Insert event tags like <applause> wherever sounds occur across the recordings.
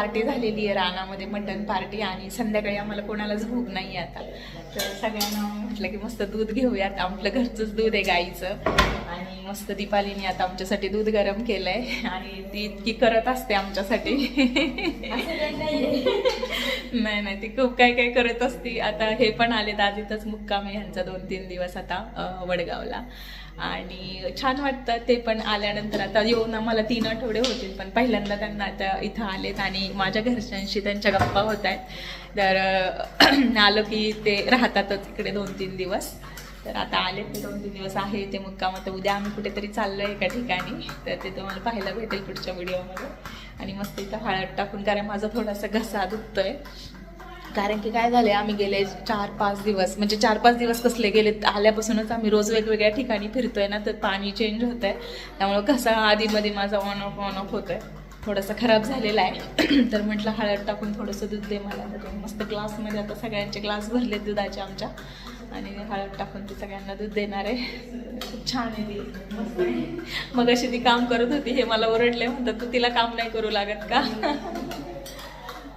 Party झालेली आहे रानामध्ये mutton party आणि संध्याकाळी आम्हाला कोणालाच भूक नाही आहे आता. तर सगळ्यांना म्हटलं की मस्त दूध घेऊयात. आपलं घरचंच दूध आहे गाईचं. आणि मस्त दीपालीने आता आमच्यासाठी दूध गरम केलंय. आणि ती इतकी करत असते आमच्यासाठी. नाही नाही ती खूप काय काय करत असती. आता हे पण आले आधीतच मुक्काम आहे ह्यांचा दोन तीन दिवस आता वडगावला. आणि छान वाटतं ते पण आल्यानंतर. आता येऊन आम्हाला तीन आठवडे होतील पण पहिल्यांदा त्यांना आता इथं आलेत आणि माझ्या घरच्यांशी त्यांच्या गप्पा होत आहेत. तर आलं आलो की ते राहतातच इकडे दोन तीन दिवस. तर आता आले ते दोन तीन दिवस. आहे ते मुक्काम. आता उद्या आम्ही कुठेतरी चाललो एका ठिकाणी. तर ते तुम्हाला पाहायला भेटेल पुढच्या व्हिडिओमध्ये. आणि मस्त इथं हळद टाकून कारण माझा थोडासा घसा दुखतोय. कारण की काय झालंय आम्ही गेले चार पाच दिवस म्हणजे चार पाच दिवस कसले गेले आल्यापासूनच आम्ही रोज वेगवेगळ्या ठिकाणी फिरतोय ना तर पाणी चेंज होत आहे त्यामुळं कसा आधीमध्ये माझा ऑन ऑफ ऑन ऑफ होतोय. थोडासा खराब झालेला आहे. <clears throat> तर म्हटलं हळद टाकून थोडंसं दूध दे मला. तर मस्त ग्लासमध्ये आता सगळ्यांचे ग्लास भरले दुधाचे आमच्या. आणि हळद टाकून ते सगळ्यांना दूध देणार आहे. खूप छान आहे ती. मग अशी ती काम करत होती हे मला ओरडले म्हणतात तू तिला काम नाही करू लागत का? <laughs>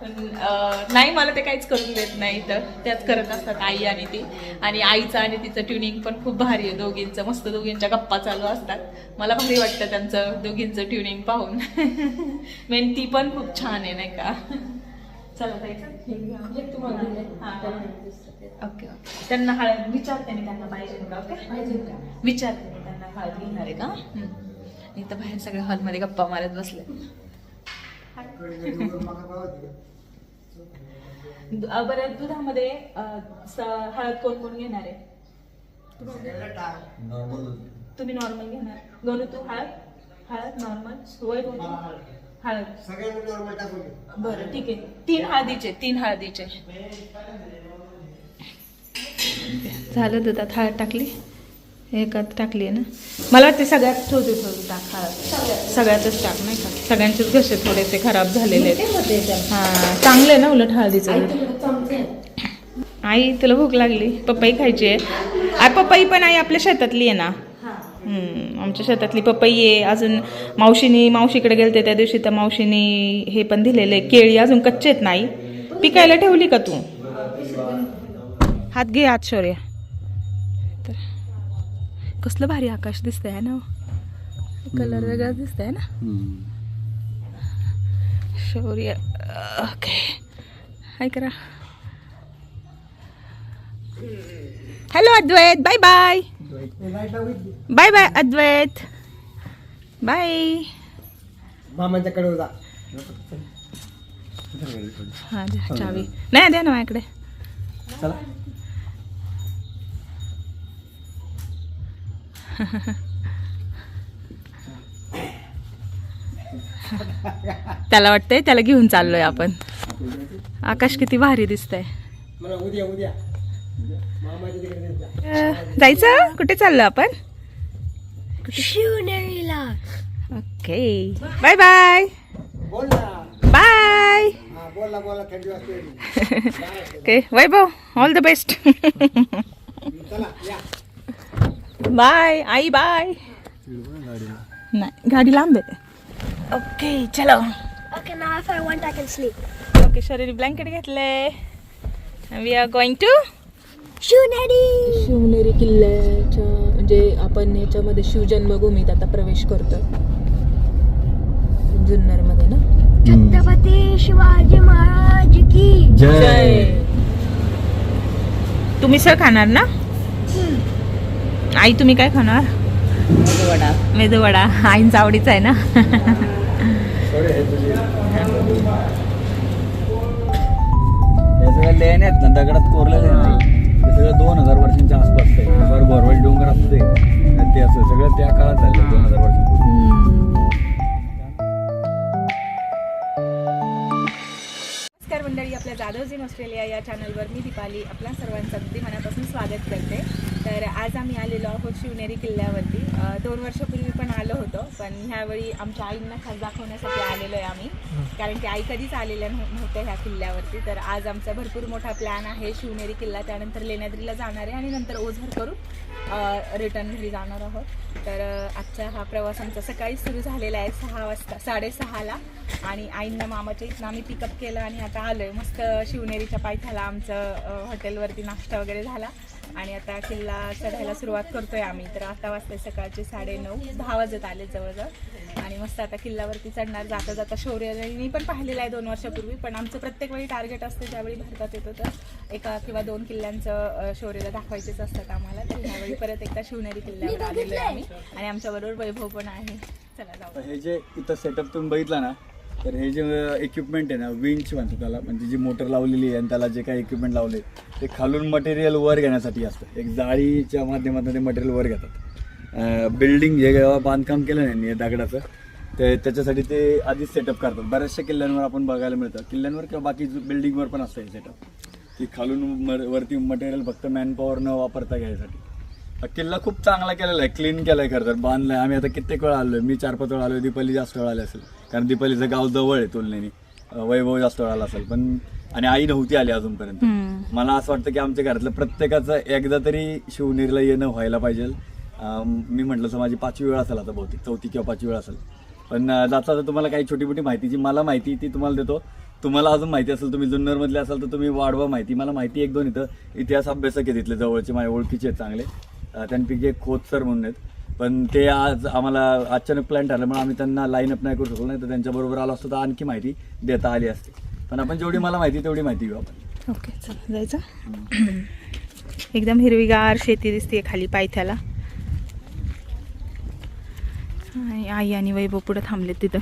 पण नाही मला ते काहीच करून देत नाही तर त्याच करत असतात आई आणि ती. आणि आईचं आणि तिचं ट्युनिंग पण खूप भारी आहे. दोघींचं मस्त दोघींच्या गप्पा चालू असतात. मला भारी वाटतं त्यांचं दोघींचं ट्युनिंग पाहून. <laughs> मेन ती पण खूप छान आहे नाही का? चला ओके ओके. त्यांना हळद विचारते मी त्यांना पाहिजे का ओके? विचारते मी त्यांना हळद घेणार आहे का? इथं बाहेर सगळ्या हॉलमध्ये गप्पा मारत बसले. दु- बरं दुधामध्ये अ, स- हळद कोण कोण घेणार आहे? तुम्ही नॉर्मल घेणार. गणू तू हळद? हळद नॉर्मल? वय हळद बरं ठीक आहे. तीन हळदीचे तीन हळदीचे. झालं दुधात. हळद टाकली? एकात टाकली आहे ना? मला वाटते सगळ्यात ठेवते ठेवते टाक हळद सगळ्यातच टाक नाही का? सगळ्यांचेच घसे थोडेसे खराब झालेले आहेत. हां चांगले ना उलट हळदीचं आई तुला भूक लागली? पपई खायची आहे? आ पपई पण आई आपल्या शेतातली आहे ना? आमच्या शेतातली पपई आहे. अजून मावशीनी मावशीकडे गेलते त्या दिवशी तर मावशीनी हे पण दिलेले केळी अजून कच्चे आहेत नाही पिकायला ठेवली का तू? हात घे हात शौर्य. कसलं भारी आकाश दिसतंय है ना? कलर वेगळा दिसतंय ना? शौर्य. ओके हाय करा hello Advait bye bye bye bye Advait bye मामांच्याकडे जा. हा द्या चावी. नाही द्या ना माझ्याकडे. चला. <laughs> त्याला वाटतंय त्याला घेऊन चाललोय आपण. आकाश किती भारी दिसतंय. जायचं. कुठे चाललो आपण? शिवनेरीला. ओके. Bye bye. बोल ना. बाय. हा <laughs> okay Vaibhav all the best चला या. बाय आई बाय नाही गाडी लांब आहे ओके चलो Okay, now if I want, I can sleep. Okay शरीर ब्लँकेट घेतले. We are going to Shivneri Shivneri किल्ल्याच्या म्हणजे आपण याच्यामध्ये शिवजन्मभूमीत आता प्रवेश करतोय. जुन्नरमध्ये ना? छत्रपती शिवाजी महाराज की. जय. तुम्ही सर खाणार ना? आई तुम्ही काय खाणार? मेदूवडा. मेदूवडा. आईंचा आवडीचा आहे ना? हे ना दगडात कोरलेले नाही हे सगळं दोन हजार वर्षांच्या आसपास आहे. वर गोरवाल डोंगर असू दे आणि ते असं सगळं त्या काळात झालं दोन हजार वर्षांपूर्वी. नमस्कार मंडळी आपल्या जाधवजीन ऑस्ट्रेलिया या चॅनलवर मी दीपाली आपल्या सर्वांचं अगदी मनापासून स्वागत करते. तर आज आम्ही आलेलो आहोत शिवनेरी किल्ल्यावरती. दोन वर्षापूर्वी पण आलो होतो पण ह्यावेळी आमच्या आईंना खास दाखवण्यासाठी आलेलो आहे आम्ही कारण की आई कधीच आलेल्या नव्ह- नव्हत्या ह्या किल्ल्यावरती. तर आज आमचा भरपूर मोठा प्लॅन आहे शिवनेरी किल्ला त्यानंतर लेण्याद्रीला जाणार आहे आणि नंतर ओझर करून रिटर्न घरी जाणार आहोत. तर आजचा हा प्रवास आमचा सकाळी सुरू झालेला आहे सहा वाजता साडेसहाला आणि आईंना मामाच्या इथनं आम्ही पिकअप केलं आणि आता आलोय. मस्त शिवनेरीच्या पायथ्याला आमचं हॉटेलवरती नाश्ता वगैरे झाला. आणि आता किल्ला चढायला सुरुवात करतोय आम्ही. तर आता वाजता सकाळचे साडे नऊ दहा वाजत आले जवळजवळ. आणि मस्त आता किल्ल्यावरती चढणार जाता जाता शौर्य मी पण पाहिलेलं आहे दोन वर्षापूर्वी पण आमचं प्रत्येक वेळी टार्गेट असते ज्यावेळी भारतात येतो तर एका किंवा दोन किल्ल्यांचं शौर्यला दाखवायचेच असतात आम्हाला. तर ह्यावेळी परत एकदा शिवनेरी किल्ल्यावर आलेलो आहे आम्ही. आणि आमच्याबरोबर वैभव पण आहे. चला जाऊ. हे जे इथं सेटअप तुम्ही बघितला ना तर हे जे इक्विपमेंट आहे ना विंच म्हणतो त्याला म्हणजे जी मोटर लावलेली आहे आणि त्याला जे काही इक्विपमेंट लावले ते खालून मटेरियल वर घेण्यासाठी असतं. एक जाळीच्या माध्यमातून ते मटेरियल वर घेतात. बिल्डिंग जे जेव्हा बांधकाम केलं नाही या दगडाचं ते त्याच्यासाठी ते आधीच सेटअप करतात. बऱ्याचशा किल्ल्यांवर आपण बघायला मिळतं. किल्ल्यांवर किंवा बाकी बिल्डिंगवर पण असतं हे सेटअप की खालून मर- वरती मटेरियल फक्त मॅनपॉवर न वापरता घ्यायसाठी. किल्ला खूप चांगला केलेला आहे क्लीन केलाय खरं तर बांधला आहे आम्ही आता कित्येक वेळा आलो आहे मी चार पाच वेळा आलोय दीपाली जास्त वेळा आले असेल. कारण दीपालीचं गाव जवळ आहे तुलनेने. वैभव जास्त वेळा आला असेल. पण आणि आई नव्हती आली अजूनपर्यंत. मला असं वाटतं की आमच्या घरातलं प्रत्येकाचं एकदा तरी शिवनेरीला येणं व्हायला पाहिजे. मी म्हटलं तर माझी पाचवी वेळ असेल आता बहुतेक. चौथी किंवा पाचवी वेळ असेल. पण जाता जाता तुम्हाला काही छोटी मोठी माहिती जी मला माहिती ती तुम्हाला देतो. तुम्हाला अजून माहिती असेल तुम्ही जुन्नरमधले असाल तर तुम्ही वाढवा माहिती. मला माहिती एक दोन इथं. इतिहास अभ्यासक आहेत इथले. जवळचे माझ्या ओळखीचे आहेत चांगले. त्यांपैकी एक खोत सर म्हणून आहेत. पण ते आज आम्हाला अचानक प्लॅन ठरल्यामुळे आम्ही त्यांना लाईन अप नाही करू शकलो. नाही तर त्यांच्याबरोबर आलो असतो तर आणखी माहिती देता आली असते. पण आपण जेवढी मला माहिती तेवढी माहिती घेऊ आपण. ओके चला जायचं? एकदम हिरवीगार शेती दिसते खाली पायथ्याला. आणि आई आणि वैभव पुढे थांबले तिथं.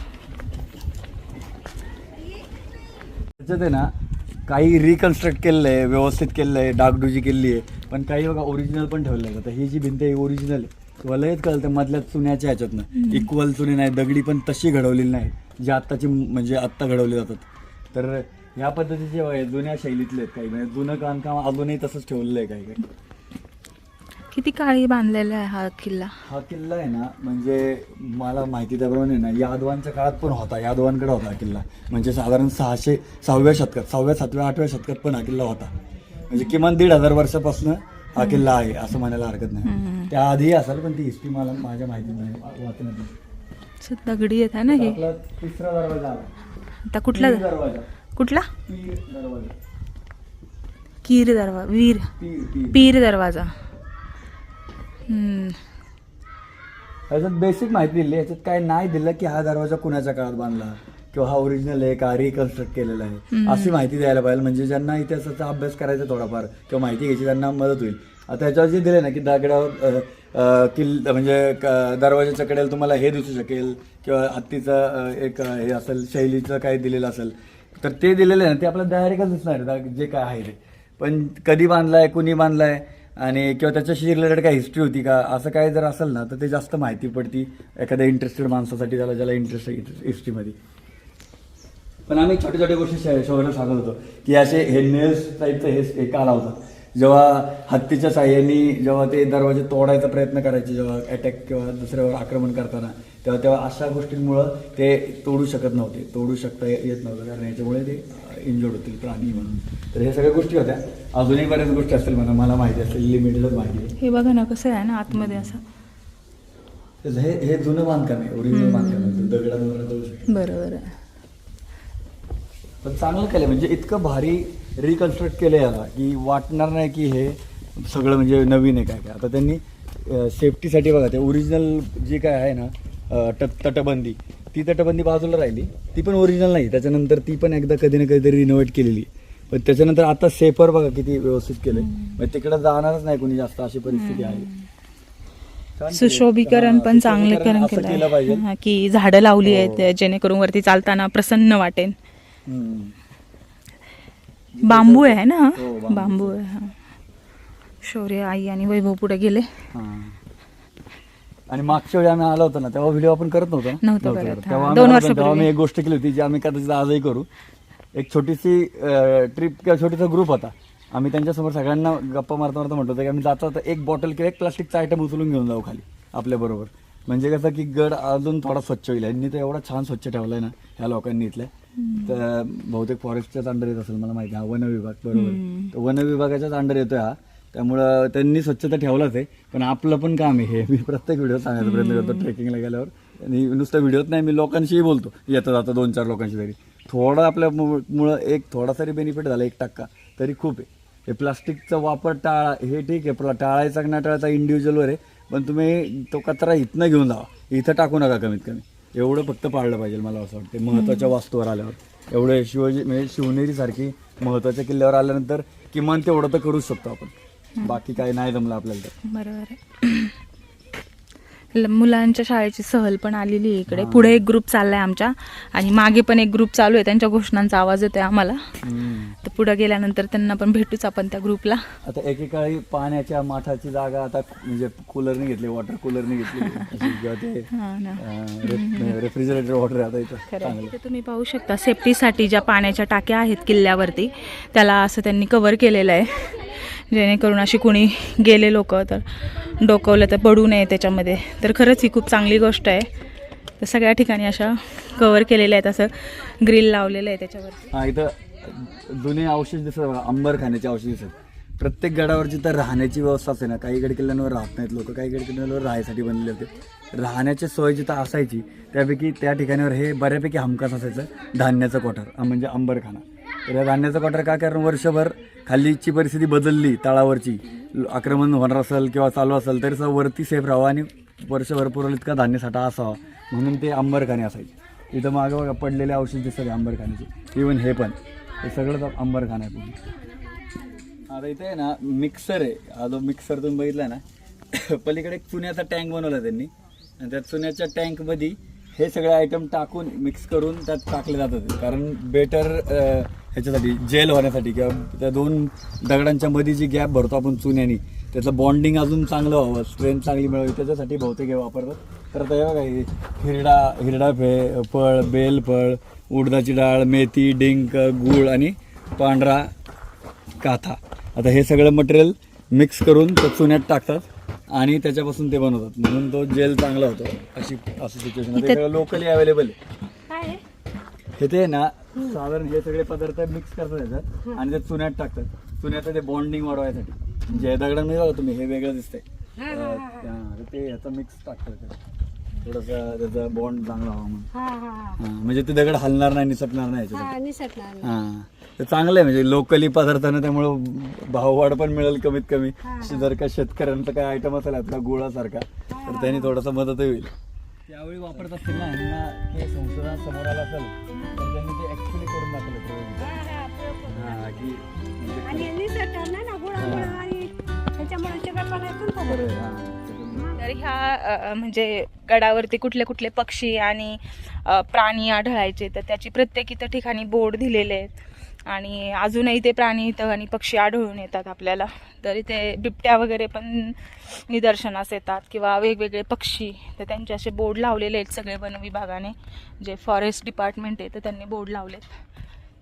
त्याच्यात आहे ना काही रिकन्स्ट्रक्ट केलेलं आहे व्यवस्थित केलेलं आहे डागडुजी केलेली आहे पण काही बघा ओरिजिनल पण ठेवलं आहे. आता ही जी भिंत आहे ओरिजिनल आहे. तुला लयच कळतं मधल्या चुन्याच्या ह्याच्यातनं. इक्वल चुने नाही दगडी पण तशी घडवलेली नाही जी आत्ताची म्हणजे आत्ता घडवली जातात. तर ह्या पद्धतीचे जुन्या शैलीतले आहेत काही. म्हणजे जुनं बांधकाम अजूनही तसंच ठेवलेलं आहे काही काही. किती काळी बांधलेला आहे हा किल्ला? हा किल्ला आहे ना म्हणजे मला माहिती त्याप्रमाणे ना यादवांच्या काळात पण होता यादवांकडे होता हा किल्ला. म्हणजे साधारण सहाशे सहाव्या शतकात सहाव्या सातव्या आठव्या शतकात पण हा किल्ला होता. म्हणजे किमान दीड हजार वर्षापासून हा किल्ला आहे असं म्हणायला हरकत नाही. त्याआधी असेल पण ती हिस्ट्री मला माझ्या माहिती नाही वाचण्यात नाही. दगडी येत आहे ना हे? आपला तिसरा दरवाजा आला आता कुठला दरवाजा. कुठला? पीर दरवाजा. कीर दरवाजा वीर. पीर दरवाजा. हम्म. याच्यात बेसिक माहिती दिली याच्यात काय नाही दिलं की हा दरवाजा कुणाच्या काळात बांधला? किंवा हा ओरिजिनल आहे का रिकन्स्ट्रक्ट केलेला आहे. अशी माहिती द्यायला पाहिजे. म्हणजे ज्यांना इतिहासाचा अभ्यास करायचा थोडाफार किंवा माहिती घ्यायची त्यांना मदत होईल. आता याच्यावर जे दिले ना की दगडावर किल म्हणजे दरवाजाच्या कडेला तुम्हाला हे दिसू शकेल किंवा हत्तीचं एक हे असेल शैलीचं काही दिलेलं असेल तर ते दिलेलं आहे ना ते आपल्याला डायरेक्टच दिसणार आहे, जे काय आहे ते. पण कधी बांधलाय कुणी बांधलाय आणि किंवा त्याच्याशी रिलेटेड काय हिस्ट्री होती का असं काय जर असेल ना तर ते जास्त माहिती पडती एखाद्या इंटरेस्टेड माणसासाठी त्याला ज्याला इंटरेस्ट आहे हिस्ट्रीमध्ये पण आम्ही छोट्या छोट्या गोष्टी शोधायला सांगत होतो की असे हे नेल्स टाईपचं हे का लावतात? जेव्हा हत्तीच्या साह्याने जेव्हा ते दरवाजे तोडायचा प्रयत्न करायचे जेव्हा अटॅक किंवा दुसऱ्यावर आक्रमण करताना तेव्हा तेव्हा अशा गोष्टींमुळं ते तोडू शकत नव्हते. तोडू शकता येत नव्हतं. कारण याच्यामुळे ते इंजोर्ड होतील प्राणी म्हणून. तर हे सगळ्या गोष्टी होत्या. अजूनही बऱ्याच गोष्टी असतील म्हणा. मला माहिती असेल लिमिटेडच माहिती आहे. हे बघा ना कसं आहे ना आतमध्ये असं. हे हे जुनं बांधकाम आहे. ओरिजिनल बांधकाम आहे. दगडांवर जाऊ शकतो. बरोबर आहे. पण चांगलं केलं म्हणजे इतकं भारी रिकन्स्ट्रक्ट केलं याला की वाटणार नाही की हे सगळं म्हणजे नवीन आहे काय काय. आता त्यांनी सेफ्टीसाठी बघा ते ओरिजिनल जी काय आहे ना तट तटबंदी ती तटबंदी बाजूला राहिली. ती पण ओरिजिनल नाही. त्याच्यानंतर ती पण एकदा कधी ना कधीतरी रिनोव्हेट केलेली. पण त्याच्यानंतर आता सेफर बघा किती व्यवस्थित केलंय. म्हणजे तिकडे जाणारच नाही कोणी जास्त अशी परिस्थिती आहे. सुशोभीकरण हा, पण चांगलं केलं पाहिजे. की झाडं लावली हो. आहेत जेणेकरून वरती चालताना प्रसन्न वाटेल. बांबू आहे ना हा? बांबू. आहे हा शौर्य आई आणि वैभव पुढे गेले. आणि मागच्या वेळी आम्ही आलो होतो ना तेव्हा व्हिडिओ आपण करत नव्हतो करत. हा. तेव्हा दोन आम्ही आलो होतो, वर्षापूर्वी. तेव्हा आम्ही एक गोष्ट केली होती जी आम्ही कदाचित आजही करू एक छोटीशी ट्रिप किंवा छोटीसा ग्रुप होता आम्ही त्यांच्यासमोर सगळ्यांना गप्पा मारता मारता म्हटलं होतं की आम्ही जाता जाता एक बॉटल किंवा एक प्लास्टिकचा आयटम उचलून घेऊन जाऊ खाली आपल्याबरोबर म्हणजे कसं की गड अजून थोडा स्वच्छ होईल यांनी तर एवढा छान स्वच्छ ठेवलाय ना ह्या लोकांनी इथल्या तर बहुतेक फॉरेस्टच्याच अंडर येत असेल मला माहिती आहे. हा वन विभाग बरोबर. तर वन विभागाच्याच अंडर येतोय हा. त्यामुळं त्यांनी स्वच्छता ठेवलाच आहे. पण आपलं पण काम आहे हे. मी प्रत्येक व्हिडिओ सांगायचा प्रयत्न करतो ट्रेकिंगला गेल्यावर. आणि नुसतं व्हिडिओत नाही मी लोकांशीही बोलतो. येतं जातं दोन चार लोकांशी तरी. थोडं आपल्या मुळं एक थोडा तरी बेनिफिट झाला एक टक्का. तरी खूप आहे. हे प्लास्टिकचा वापर टाळा हे ठीक आहे. प्ला- टाळायचा की नाही टाळायचा इंडिव्हिज्युअलवर आहे. पण तुम्ही तो कचरा इथनं घेऊन जावा. इथं टाकू नका कमीत कमी. एवढं फक्त पाळलं पाहिजे मला असं वाटतं महत्त्वाच्या वास्तूवर आल्यावर. एवढे शिवाजी म्हणजे शिवनेरी सारखी महत्त्वाच्या किल्ल्यावर आल्यानंतर किमान तेवढं तर करूच शकतो आपण. बाकी काही नाही जमलं आपल्याला तर. बरोबर आहे. मुलांच्या शाळेची सहल पण आलेली आहे इकडे. पुढे एक ग्रुप चाललाय आमच्या. आणि मागे पण एक ग्रुप चालू आहे. त्यांच्या घोषणांचा आवाज येतोय आम्हाला. तर पुढे गेल्यानंतर त्यांना पण भेटूच आपण त्या ग्रुपला आता एकेकाळी पाण्याच्या माठाची जागा आता म्हणजे कूलरने घेतली वॉटर कूलरने घेतली. <laughs> हा रेफ्रिजरेटर वॉटर आता इथे. तुम्ही पाहू शकता सेफ्टीसाठी ज्या पाण्याच्या टाक्या आहेत किल्ल्यावरती त्याला असं त्यांनी कव्हर केलेलं आहे. जेणेकरून अशी कुणी गेले लोक तर डोकवलं तर पडू नये त्याच्यामध्ये. तर खरंच ही खूप चांगली गोष्ट आहे. तर सगळ्या ठिकाणी अशा कवर केलेल्या आहेत असं ग्रिल लावलेलं आहे त्याच्यावर हा इथं जुने अवशेष दिसत बघा अंबर खाण्याचे अवशेष दिसत प्रत्येक गडावरची तर राहण्याची व्यवस्था असते ना. काही गड किल्ल्यांवर राहत नाहीत लोक काही गड किल्ल्यांवर राहायसाठी बनलेले होते. राहण्याची सोय जिथं असायची त्यापैकी त्या ठिकाणावर हे बऱ्यापैकी हमखास असायचं धान्याचं कोठार म्हणजे अंबरखाना. तर या धान्याचं कोठार का कारण? वर्षभर खालीची परिस्थिती बदलली तळावरची. आक्रमण होणार असेल किंवा चालू असेल तरी सुद्धा वरती सेफ राहावं आणि वर्षभर पुरवलं इतका धान्यसाठा असावा? म्हणून ते अंबरखाने असायचे. इथं मागं बघा पडलेले औषध दिसत आहे अंबरखान्याचे इवन हे पण. हे सगळं अंबरखाना आहे पूर्ण. आता इथे आहे ना मिक्सर आहे. हा जो मिक्सर तुम्ही बघितला ना <coughs> पलीकडे एक चुन्याचा टँक बनवला त्यांनी. आणि त्या चुन्याच्या टँकमध्ये हे सगळे आयटम टाकून मिक्स करून त्यात टाकले जातात. कारण बेटर ह्याच्यासाठी जेल होण्यासाठी किंवा त्या दोन दगडांच्या मध्ये जी गॅप भरतो आपण चुन्यानी त्याचं बॉन्डिंग अजून चांगलं व्हावं स्ट्रेंथ चांगली मिळावी त्याच्यासाठी बहुतेक हे वापरतात. तर आता हे बघा हे हिरडा हिरडा फे फळ बेल फळ उडदाची डाळ मेथी डिंक गूळ आणि पांढरा काथा. आता हे सगळं मटेरियल मिक्स करून त्या चुन्यात टाकतात आणि त्याच्यापासून ते बनवतात. म्हणून तो जेल चांगला होतो. अशी असं सिच्युएशन लोकली अवेलेबल आहे. हे ते ना साधारण हे सगळे पदार्थ मिक्स करतात याच्यात आणि ते चुन्यात टाकतात. चुन्याचं ते बॉन्डिंग वाढवायसाठी. जे दगडांमध्ये बघा तुम्ही हे वेगळं दिसतंय. अं, ते ह्याचा मिक्स टाकतात त्यात. थोडासा त्याचा बॉन्ड चांगला व्हावा म्हणून. हा, म्हणजे ते दगड हलणार नाही निसटणार नाही याच्यासाठी हा. तर चांगलं आहे म्हणजे लोकली पदार्थानं त्यामुळं भाववाढ पण मिळेल कमीत कमी. जर का शेतकऱ्यांचा काय आयटम असेल आपला गुळासारखा तर त्यांनी थोडासा मदतही होईल. त्यावेळी वापरत असतील ना यांना ते संशोधन समोर आलं असेल तर त्यांनी ते ऍक्च्युली करून दाखवलं प्रयोग. हा, की म्हणजे हा. त्याच्यामुळे तर ह्या अ, म्हणजे गडावरती कुठले कुठले पक्षी आणि अ, प्राणी आढळायचे तर त्याची प्रत्येक इथं ठिकाणी बोर्ड दिलेले आहेत आणि अजूनही ते प्राणी इथं आणि पक्षी आढळून येतात आपल्याला. तर इथे बिबट्या वगैरे पण निदर्शनास येतात किंवा वेगवेगळे पक्षी. तर त्यांचे असे बोर्ड लावलेले आहेत सगळे वन विभागाने. जे फॉरेस्ट डिपार्टमेंट आहे तर त्यांनी बोर्ड लावलेत.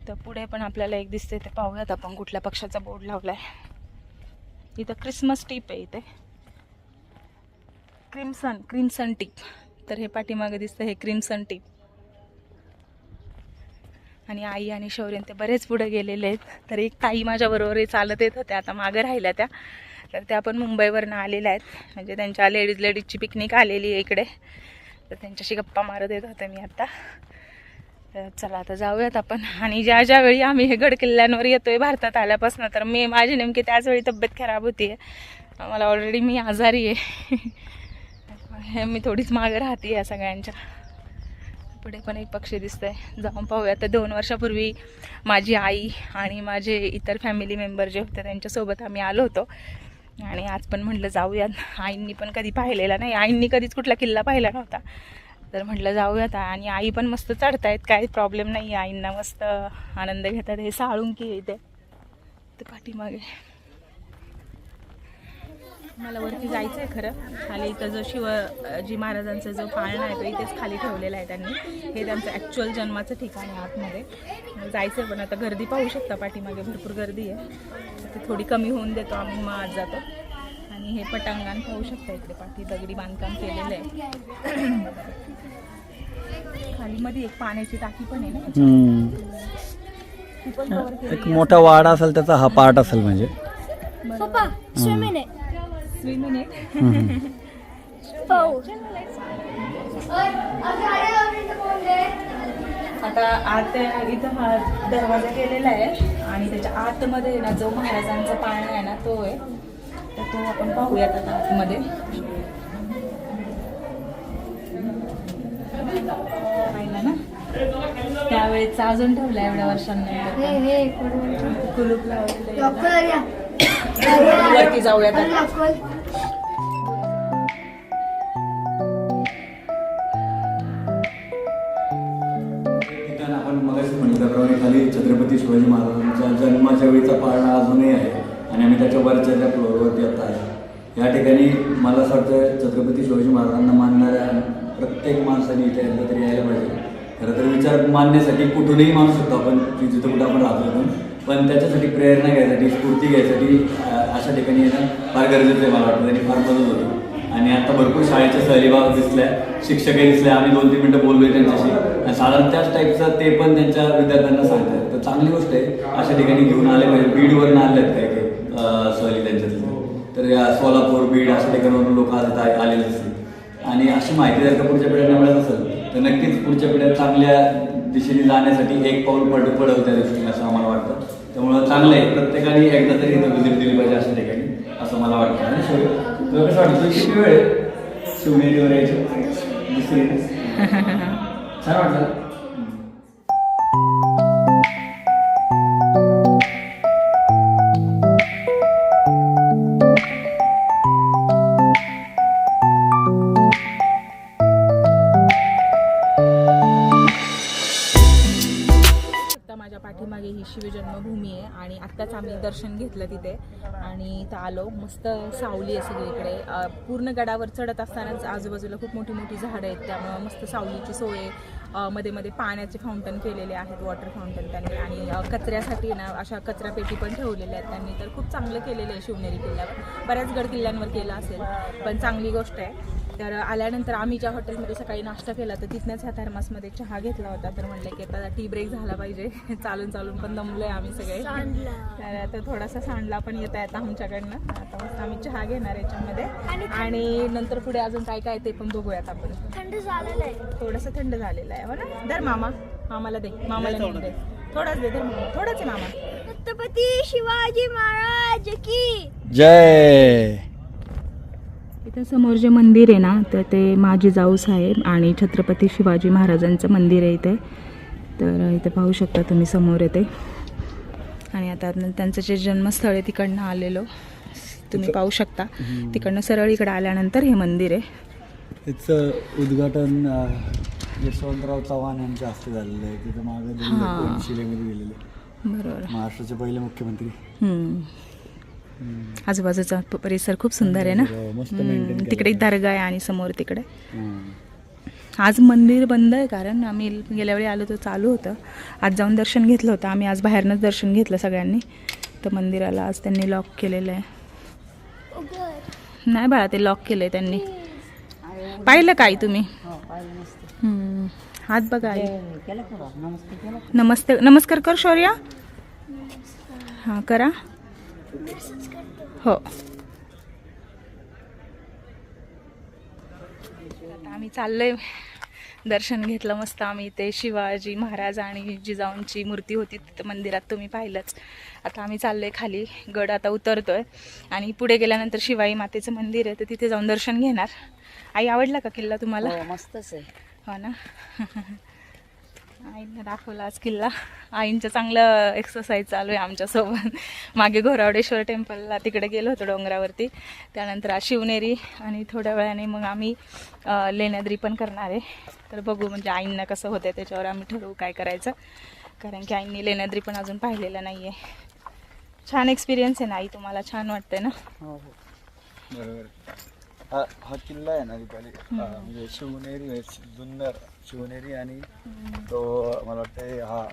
तर पुढे पण आपल्याला एक दिसते ते पाहूयात आपण कुठल्या पक्षाचा बोर्ड लावला आहे इथं क्रिसमस टीप आहे इथे. क्रिम्सन क्रिम्सन टीप तर हे पाठीमागे दिसतं हे क्रिम्सन टीप आणि आई आणि शौर्यन ते बरेच पुढे गेलेले आहेत. तर एक ताई माझ्याबरोबर चालत येत होत्या आता मागं राहिल्या त्या. तर त्या पण मुंबईवरनं आलेल्या आहेत. म्हणजे त्यांच्या लेडीज लेडीजची पिकनिक आलेली आहे इकडे. तर त्यांच्याशी गप्पा मारत येत होते मी आत्ता तर चला आता जाऊयात आपण. आणि ज्या ज्या वेळी आम्ही हे गड किल्ल्यांवर येतोय भारतात आल्यापासून तर मी माझी नेमकी त्याचवेळी तब्येत खराब होती. आहे मला ऑलरेडी मी आजारी आहे. <laughs> मी थोडीच मागं राहते या सगळ्यांच्या. पुढे पण एक पक्षी दिसतंय. जाऊन पाहूया. तर दोन वर्षापूर्वी माझी आई आणि माझे इतर फॅमिली मेंबर जे होते त्यांच्यासोबत आम्ही आलो होतो. आणि आज पण म्हटलं जाऊयात. आईंनी पण कधी पाहिलेला नाही. आईंनी कधीच कुठला किल्ला पाहिला नव्हता. तर म्हटलं जाऊयात. आणि आई पण मस्त चढतायत. काही प्रॉब्लेम नाही आहे आईंना मस्त आनंद घेतात. हे साळुंकी आहे इथे. ते पाठीमागे. मला वरती जायचं आहे खरं. खाली इथं जो शिवाजी महाराजांचा जो पाळणा आहे तो इथेच खाली ठेवलेला आहे त्यांनी. हे त्यांचं ॲक्च्युअल जन्माचं ठिकाण आहे आतमध्ये. जायचं आहे पण आता गर्दी पाहू शकता पाठीमागे भरपूर गर्दी आहे. ती थोडी कमी होऊन देतो आम्ही मग आज जातो. आणि हे पटांगण पाहू शकता इकडे पाठी दगडी बांधकाम केलेलं आहे. खाली मध्ये एक पाण्याची टाकी पण आहे ना एक मोठा वाडा असेल त्याचा हा पार्ट असेल म्हणजे. Swim in it. Oh. आता आत इथं हा दरवाजा केलेला आहे आणि त्याच्या आतमध्ये ना जो महाराजांचा पाळणा आहे ना तो आहे. तर तो आपण पाहूयात आता आतमध्ये. पाहिला ना? त्यावेळेचा अजून ठेवला एवढ्या वर्षांनंतर. कुलूप लावलेलं वरती जाऊयात ठिकाण आपण मगाशी म्हटल्याप्रमाणे खाली छत्रपती शिवाजी महाराजांच्या जन्माच्या वेळीचा पाळणा अजूनही आहे आणि आम्ही त्याच्या वरच्या त्या फ्लोअरवरती आता आहे. या ठिकाणी मला असं वाटतं छत्रपती शिवाजी महाराजांना मानणाऱ्या प्रत्येक माणसाने इथे एकदा तरी यायला पाहिजे. खरं तर विचार मानण्यासाठी कुठूनही मानू शकतो आपण जिथं कुठं आपण राहतो पण त्याच्यासाठी प्रेरणा घ्यायसाठी स्फूर्ती घ्यायसाठी अशा ठिकाणी येणं फार गरजेचं आहे मला वाटतं. त्यांनी फार मदत होती. आणि आता भरपूर शाळेच्या सहलीभाग दिसल्या शिक्षकही दिसले आम्ही दोन तीन मिनटं बोललोय त्यांच्याशी. आणि साधारण त्याच टाईपचं ते पण त्यांच्या विद्यार्थ्यांना सांगतात. तर चांगली गोष्ट आहे अशा ठिकाणी घेऊन आले पाहिजे. बीडवरून आले आहेत काही काही सहली त्यांच्यातल्या तर या सोलापूर बीड अशा ठिकाणावरून लोक आज आलेले असतील आणि अशी माहिती जर का पुढच्या पिढ्यांना मिळत असेल तर नक्कीच पुढच्या पिढ्या चांगल्या दिशेने जाण्यासाठी एक पाऊल पड पडवत्या दृष्टीने असं आम्हाला वाटतं. त्यामुळं चांगलं आहे. प्रत्येकाने एकदा तरी इथं दिली पाहिजे अशा ठिकाणी असं मला वाटतं. आणि शिव तुला कसं वाटतं? किती वेळ आहे? शिवनेरीवर यायची? दुसरी <laughs> छान वाटलं. माझ्या पाठीमागे ही शिवजन्मभूमी आहे आणि आत्ताच आम्ही दर्शन घेतलं तिथे. आणि इथं आलो. मस्त सावली आहे सगळीकडे. पूर्ण गडावर चढत असतानाच आजूबाजूला खूप मोठी मोठी झाडं आहेत. त्यामुळं मस्त सावलीची सोय आहे. मध्ये मध्ये पाण्याचे फाउंटन केलेले आहेत वॉटर फाउंटन त्यांनी. आणि कचऱ्यासाठी ना अशा कचरापेटी पण ठेवलेल्या आहेत त्यांनी. तर खूप चांगलं केलेलं आहे शिवनेरी किल्ल्यावर. बऱ्याच गड किल्ल्यांवर केलं असेल. पण चांगली गोष्ट आहे. तर आल्यानंतर आम्ही ज्या हॉटेलमध्ये सकाळी नाश्ता केला तर तिथनंच ह्या थर्मासमध्ये चहा घेतला होता. तर म्हणलं की आता टी ब्रेक झाला पाहिजे. <laughs> चालून चालून पण दमलोय आम्ही सगळे. तर आता थोडासा सांडला पण येत आहे आता आमच्याकडनं. आता मस्त आम्ही चहा घेणार याच्यामध्ये. आणि नंतर पुढे अजून काय काय ते पण बघूयात आपण. थंड झालेलं आहे. थोडंसं थंड झालेलं आहे हो ना? धर मामा. मामाला दे. मामाला दे. थोडंच दे धर मामा. थोडंच आहे मामा. छत्रपती शिवाजी महाराज की. जय! इथं समोर जे मंदिर आहे ना तर ते माझी जाऊ साहेब आणि छत्रपती शिवाजी महाराजांचं मंदिर आहे इथे. तर इथे पाहू शकता तुम्ही समोर येते. आणि आता त्यांचं जे जन्मस्थळ आहे तिकडनं आलेलो. तुम्ही पाहू शकता. तिकडनं सरळ इकडे आल्यानंतर हे मंदिर आहे. त्याचं उद्घाटन यशवंतराव चव्हाण यांच्या हस्ते झालेलं आहे. तिथं मागं. बरोबर. महाराष्ट्राचे पहिले मुख्यमंत्री. आजूबाजूचा परिसर खूप सुंदर आहे ना? हो, केलं तिकडे आहे. दर्गा आहे आणि समोर तिकडे. हं. आज मंदिर बंद आहे कारण आम्ही गेल्या वेळी आलो तर चालू होतं. आज जाऊन दर्शन घेतलं होतं. आम्ही आज बाहेरनंच दर्शन घेतलं सगळ्यांनी. तर मंदिराला आज त्यांनी लॉक केलेलं आहे. नाही बाळा ते लॉक केलंय त्यांनी. पाहिलं काय तुम्ही. हात बघा आई. नमस्ते नमस्कार कर शौर्या. हां करा. हो. आता आम्ही चाललोय दर्शन घेतलं मस्त. आम्ही ते शिवाजी महाराज आणि जिजाऊंची मूर्ती होती तिथं मंदिरात तुम्ही पाहिलंच. आता आम्ही चाललोय खाली गड आता उतरतोय. आणि पुढे गेल्यानंतर शिवाई मातेचं मंदिर आहे तर तिथे जाऊन दर्शन घेणार. आई आवडला का किल्ला तुम्हाला? मस्तच आहे. हो ना? <laughs> आईनं दाखवला आज किल्ला. आईंचं चांगलं एक्सरसाइज चालू आहे आमच्यासोबत. मागे घोरावडेश्वर टेम्पलला तिकडे गेलो होतो डोंगरावरती. त्यानंतर आज शिवनेरी आणि थोड्या वेळाने मग आम्ही लेण्याद्री पण करणार आहे. तर बघू म्हणजे आईंना कसं होतं त्याच्यावर आम्ही ठरवू काय करायचं. कारण की आईंनी लेण्याद्री पण अजून पाहिलेलं नाही आहे छान एक्सपिरियन्स आहे ना आई तुम्हाला छान वाटतंय ना? हो हो. बरोबर. हा किल्ला आहे ना म्हणजे शिवनेरी जुन्नर. शिवनेरी आणि तो मला वाटतं हा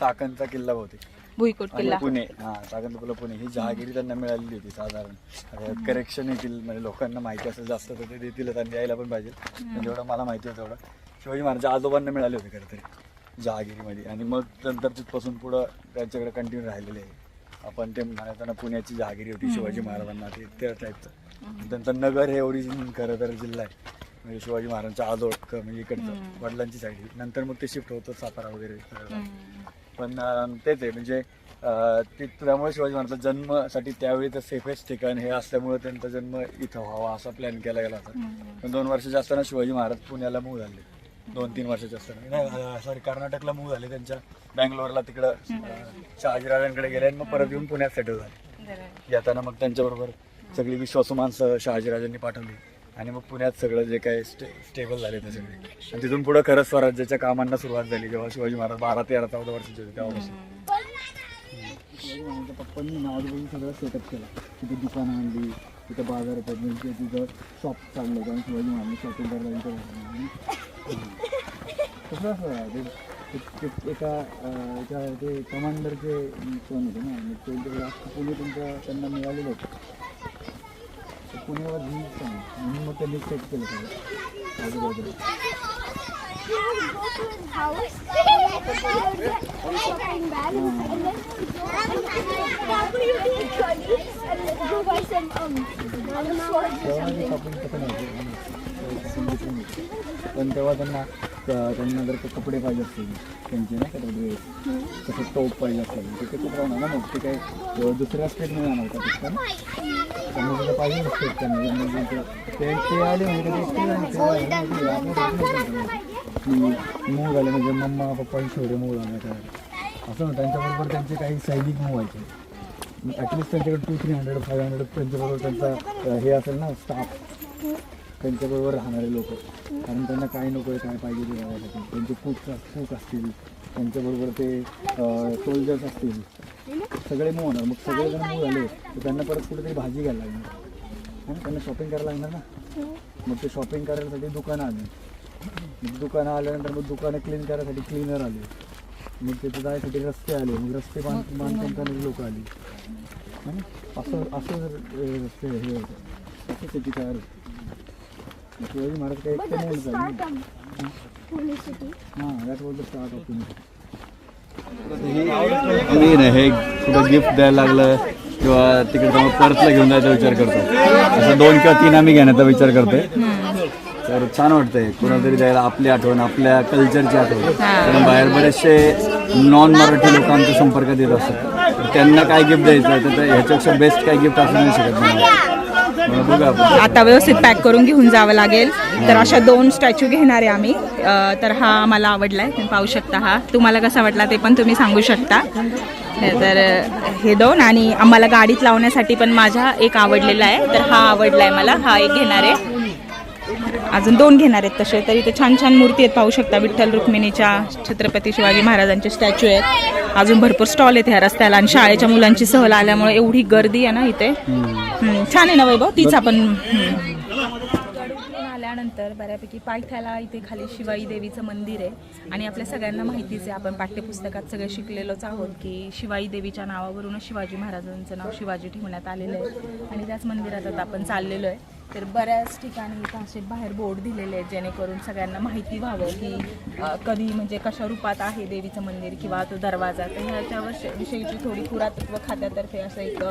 चाकणचा किल्ला बहुतेक. भुईकोट किल्ला. पुणे हा सागंतपुला पुणे. ही जहागिरी त्यांना मिळालेली होती साधारण. करेक्शन येतील म्हणजे लोकांना माहिती असेल जास्त तर ते देतीलच आणि द्यायला पण पाहिजे. जेवढं मला माहिती होतं तेवढं शिवाजी महाराजच्या आजोबांना मिळाले होते खरं तरी जहागिरीमध्ये. आणि मग नंतर तिथपासून पुढं त्यांच्याकडे कंटिन्यू राहिलेले आहे. आपण ते म्हणायचं ना पुण्याची जहागिरी होती शिवाजी महाराजांना ते त्या टाईपचं त्यांचं नगर हे ओरिजिन खरं तर जिल्हा आहे. म्हणजे शिवाजी महाराजांच्या आजोळ क- म्हणजे इकडचं वडिलांची साईड. नंतर मग ते शिफ्ट होतं सातारा वगैरे. पण अं, तेच आहे. म्हणजे अं, ते त्यामुळे शिवाजी महाराजांचा जन्मासाठी त्यावेळी तर सेफेस्ट ठिकाण हे असल्यामुळे त्यांचा जन्म इथं व्हावा असा प्लॅन केला गेला होता. पण दोन वर्षाचे असताना शिवाजी महाराज पुण्याला मूव झाले. दोन तीन वर्षाचे असताना नाही सॉरी कर्नाटकला मूव झाले. त्यांच्या बँगलोरला तिकडं अं, शहाजीराजांकडे गेले आणि मग परत येऊन पुण्यात सेटल झाले. येताना मग त्यांच्याबरोबर सगळी विश्वासू माणसं शहाजीराजांनी पाठवली. आणि मग पुण्यात सगळं जे काही स्टे स्टेबल झाले ते सगळे. आणि तिथून पुढं खरं स्वराज्याच्या कामांना सुरुवात झाली जेव्हा शिवाजी महाराज बारा तेरा चौदा वर्षाचे होते तेव्हापासून पप्पांनी नावाजून सगळं सेटअप केला. तिथे दुकानं आणली तिथं बाजार म्हणजे तिथं शॉप चाललं कारण शिवाजी महाराज शॉपिंग करायला कसं असं ते- एका अं, एका ते कमांडरचे कोण होते ना म्हणजे ते ते पुणे त्यांच्या त्यांना मिळालेलं होतं. पुण्यावर ही सांग म्हणून मग त्यांनी सेट केलं सगळं आजूबाजूला He would go to his house and get a shopping bag and then W.D. trolley and go buy some um swords or तेव्हा ते something. शॉपिंग कसं नव्हतं सांगितलं नव्हतं. पण तेव्हा त्यांना क- त्यांना जर का कपडे पाहिजे असतील त्यांचे नाही का ड्रेस तसं टोप पाहिजे असेल ते ते कुठं राहणार ना मग? ते काय दुसऱ्या स्टेटमध्ये जाणार का तिथं? त्यांना तिथं पाहिजे स्टेट त्यांना? ते- म्हणजे ते आले म्हणजे ते आले म्हणजे म्हणजे मूळ झाले म्हणजे मम्मा पप्पा शेवटे मूळ आले काय असं ना त्यांच्याबरोबर त्यांचे काही सैनिक मूळ व्हायचे ॲटलिस्ट त्यांच्याकडे two three hundred five hundred त्यांच्याबरोबर त्यांचा हे असेल ना स्टाफ त्यांच्याबरोबर राहणारे लोक. कारण त्यांना काय नको आहे काय पाहिजे ते गावासाठी त्यांचे कुक कुक असतील. त्यांच्याबरोबर ते सोल्जर्स असतील. सगळे मूव होणार. मग सगळेजण मूव झाले तर त्यांना परत कुठेतरी भाजी घ्यायला लागणार. हां? त्यांना शॉपिंग करायला लागणार ना? मग ते शॉपिंग करायसाठी दुकानं आली. मग दुकानं आल्यानंतर मग दुकानं क्लीन करायसाठी क्लीनर आले. मग तिथे जायसाठी रस्ते आले. मग रस्ते बांध बांधकाम करणारी लोक आली. असं असं जर, रस्ते हे होतं. असं त्याची तयार होती. शिवाजी महाराज काही But एकटे that's नाही the झाले start of Pune city. हां that was the start of मी नाही हे कुठं गिफ्ट द्यायला लागलं किंवा तिकडे जाऊन पर्सला घेऊन जायचा विचार करतो. असं दोन किंवा तीन आम्ही घेण्याचा विचार करतोय. तर छान वाटतंय. कुणाला तरी द्यायला आपली आठवण आपल्या कल्चरची आठवण. कारण बाहेर बरेचसे नॉन मराठी लोक आमच्या संपर्कात येत असतात. तर त्यांना काय गिफ्ट द्यायचं आहे तर ह्याच्यापेक्षा बेस्ट काय गिफ्ट असू नाही शकत नाही आता व्यवस्थित पॅक करून घेऊन जावं लागेल. तर अशा दोन स्टॅच्यू घेणार आहे आम्ही. तर हा मला आवडलाय. तुम्ही पाहू शकता हा. तुम्हाला कसा वाटला ते पण तुम्ही सांगू शकता. तर हे दोन आणि आम्हाला गाडीत लावण्यासाठी पण माझा एक आवडलेला आहे. तर हा आवडलाय मला. हा एक घेणार आहे. अजून दोन घेणार आहेत तसे. तरी ते छान छान मूर्ती आहेत पाहू शकता विठ्ठल रुक्मिणीच्या छत्रपती शिवाजी महाराजांचे स्टॅच्यू आहेत. अजून भरपूर स्टॉल आहेत ह्या रस्त्याला आणि शाळेच्या मुलांची सहल आल्यामुळे एवढी गर्दी आहे ना इथे. छान आहे ना वैभव? तीच आपण आल्यानंतर बऱ्यापैकी पायथ्याला इथे खाली शिवाई देवीचं मंदिर आहे. आणि आपल्या सगळ्यांना माहितीच आहे आपण पाठ्यपुस्तकात सगळे शिकलेलोच आहोत की शिवाई देवीच्या नावावरूनच शिवाजी महाराजांचं नाव शिवाजी ठेवण्यात आलेलं आहे. आणि त्याच मंदिरात आता आपण चाललेलो आहे. तर बऱ्याच ठिकाणी इथं असे बाहेर बोर्ड दिलेले आहेत जेणेकरून सगळ्यांना माहिती व्हावं की कधी म्हणजे कशा रूपात आहे देवीचं मंदिर किंवा तो दरवाजा. तर ह्याच्या विषयीची थोडी पुरातत्व खात्यातर्फे असं एक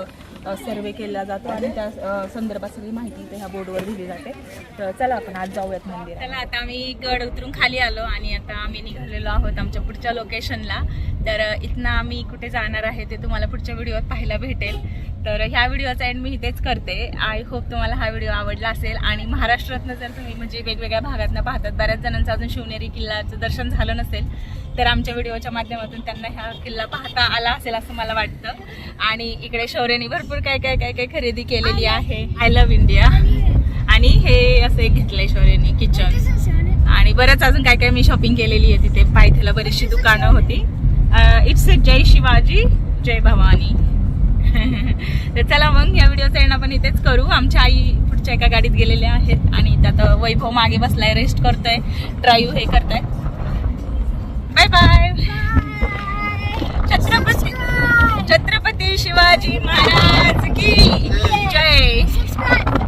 सर्वे केला जातो आणि त्या संदर्भात सगळी माहिती इथे ह्या बोर्डवर दिली जाते. तर चला आपण आज जाऊयात मंदिर चला आता आम्ही गड उतरून खाली आलो आणि आता आम्ही निघालेलो आहोत आमच्या पुढच्या लोकेशनला तर इथनं आम्ही कुठे जाणार आहे ते तुम्हाला पुढच्या व्हिडिओत पाहायला भेटेल. तर ह्या व्हिडिओचा एंड मी इथेच करते. आय होप तुम्हाला हा व्हिडिओ आवडला असेल. आणि महाराष्ट्रातनं जर तुम्ही म्हणजे वेगवेगळ्या भागातनं पाहतात बऱ्याच जणांचं अजून शिवनेरी किल्ल्याचं दर्शन झालं नसेल तर आमच्या व्हिडिओच्या माध्यमातून त्यांना ह्या किल्ला पाहता आला असेल असं मला वाटतं. आणि इकडे शौर्यनी भरपूर काय काय काय काय खरेदी केलेली आहे. आय लव्ह इंडिया आणि हे असं एक घेतलंय शौर्यनी किचन आणि बरंच अजून काय काय मी शॉपिंग केलेली आहे तिथे. पायथ्याला बरीचशी दुकानं होती. इट्स जय शिवाजी जय भवानी. <laughs> तर चला मग या व्हिडिओचा एंड आपण इथेच करू. आमच्या आई पुढच्या एका गाडीत गेलेल्या आहेत आणि त्यात वैभव मागे बसलाय रेस्ट करतोय. ड्राईव्ह हे करताय. बाय बाय छत्रपती छत्रपती शिवाजी महाराज की जय.